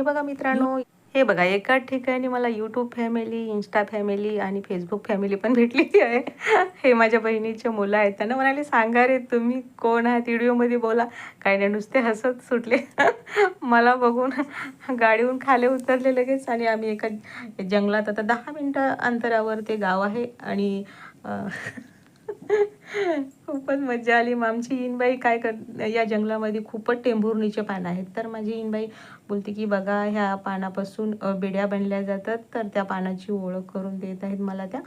हे बघा मित्रांनो हे बघा एकाच ठिकाणी मला यूट्यूब फॅमिली इन्स्टा फॅमिली आणि फेसबुक फॅमिली पण भेटलेली आहे. हे माझ्या बहिणीचे मुलं आहेत. त्यांना म्हणाले सांगा रे तुम्ही कोण आहात? व्हिडिओमध्ये बोला. काही नाही नुसते हसत सुटले. मला बघून गाडीहून खाली उतरले लगेच आणि आम्ही एका जंगलात आता दहा मिनटं अंतरावर ते गाव आहे आणि खूपच मजा आली. मग आमची इनबाई काय कर या जंगलामध्ये खूपच टेंभुर्णीचे पानं आहेत. तर माझी इनबाई बोलते की बघा ह्या पानापासून बिड्या बेड्या बनल्या जातात तर त्या पानाची ओळख करून देत आहेत मला त्या.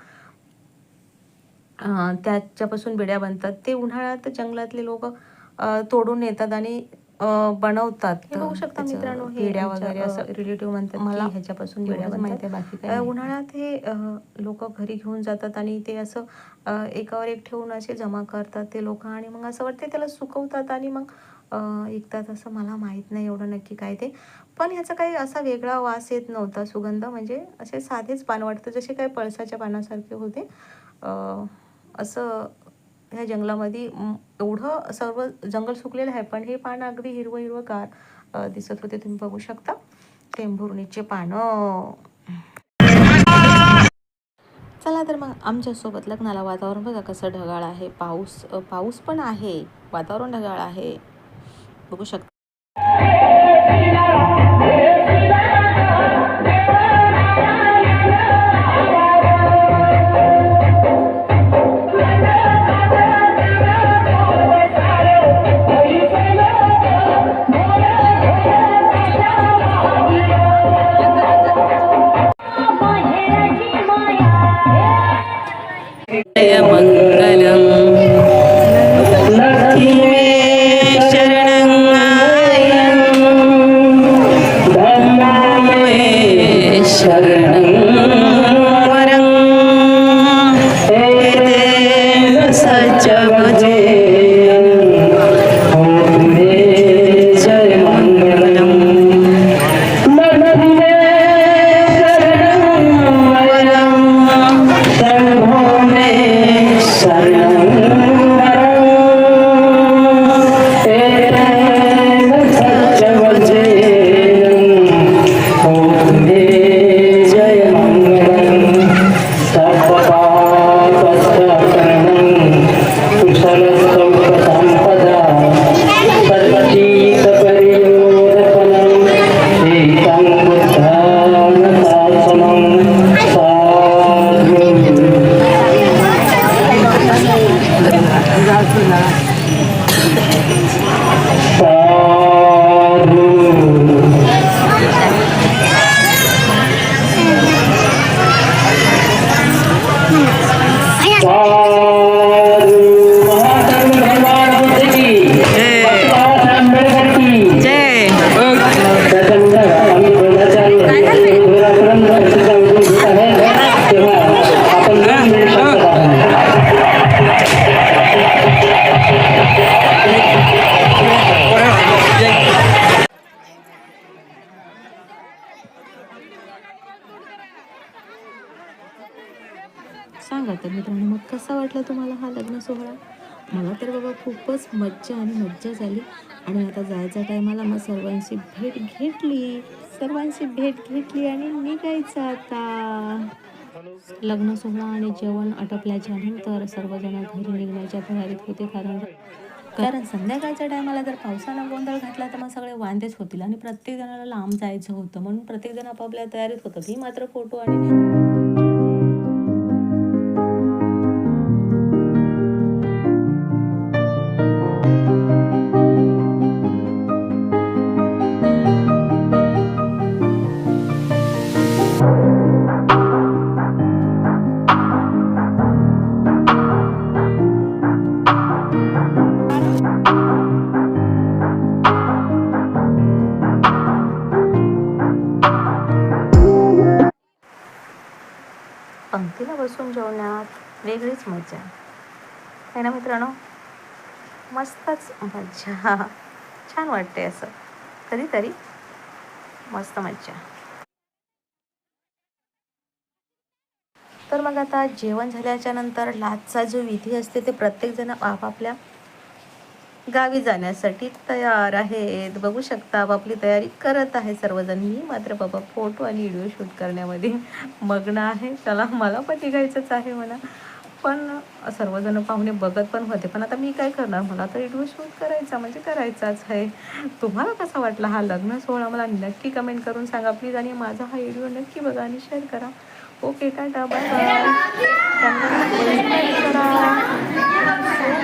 त्याच्यापासून बेड्या बनतात. ते उन्हाळ्यात जंगलातले लोक तोडून येतात आणि बनवतात. हे बघू शकता त्याचं मित्रांनो, हे बेड्या आमच्या, वगैरे अ, असं रिलेटिव्ह म्हणतात मला मला ह्याच्यापासून एवढंच माहिती आहे, बाकी काही अ, नाही. उन्हाळ्यात हे लोक घरी घेऊन जातात आणि ते असं अ, एकावर एक ठेवून असे जमा करतात ते लोक आणि मग असं वाटते त्याला सुकवतात आणि मग अ, विकतात असं मला माहीत नाही एवढं नक्की काय ते. पण ह्याचा काही असा वेगळा वास येत नव्हता सुगंध म्हणजे असे साधेच पान वाटतं जसे काही पळसाच्या पानासारखे होते. अ, असं ह्या जंगलामध्ये एवढं सर्व जंगल सुकलेलं आहे पण हे पान अगदी हिरवं हिरवं गार दिसत होते. तुम्ही बघू शकता. टेंभुर्णीचे पानं. चला तर मग आमच्यासोबत लग्नाला वातावरण बघा कसं ढगाळ आहे. पाऊस पाऊस पण आहे. वातावरण ढगाळ आहे. बघू शकता. सांगा तर मित्रांनो मग कसा वाटला तुम्हाला हा लग्न सोहळा? मला तर बाबा खूपच मज्जा आणि मज्जा झाली. आणि आता जायचा टायमाला मग सर्वांची भेट घेतली. सर्वांची भेट घेतली आणि निघायचं आता. लग्न सोहळा आणि जेवण आटोपल्याच्या नंतर सर्वजण घरी निघण्याच्या तयारीत होते. कारण कारण संध्याकाळच्या टायमाला जर पावसानं गोंधळ घातला तर मग सगळे वांदेच होतील. आणि प्रत्येक जणाला लांब जायचं होतं. म्हणून प्रत्येक जण आपापल्या तयारीत होतं. मी मात्र फोटो आणि पंक्तीला बसून जेवण्यात वेगळीच मजा आहे ना मित्रांनो? मस्तच मज्जा. छान वाटते असं. कधीतरी मस्त मज्जा. तर मग आता जेवण झाल्याच्यानंतर लाचचा जो विधी असते ते प्रत्येकजण आपापल्या गावी जाण्यासाठी तयार आहेत. बघू शकता आपापली तयारी करत आहे सर्वजण. मी मात्र बाबा फोटो आणि व्हिडिओ शूट करण्यामध्ये मग्न आहे. त्याला मला पण निघायचंच आहे मला पण सर्वजण पाहुणे बघत पण होते. पण आता मी काय करणार? मला तर व्हिडिओ शूट करायचा म्हणजे करायचाच आहे. तुम्हाला कसा वाटला हा लग्न सोहळा? मला नक्की कमेंट करून सांगा. प्लीज आणि माझा हा व्हिडिओ नक्की बघा आणि शेअर करा. Okay, kaya bye-bye. Thank you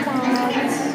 so much.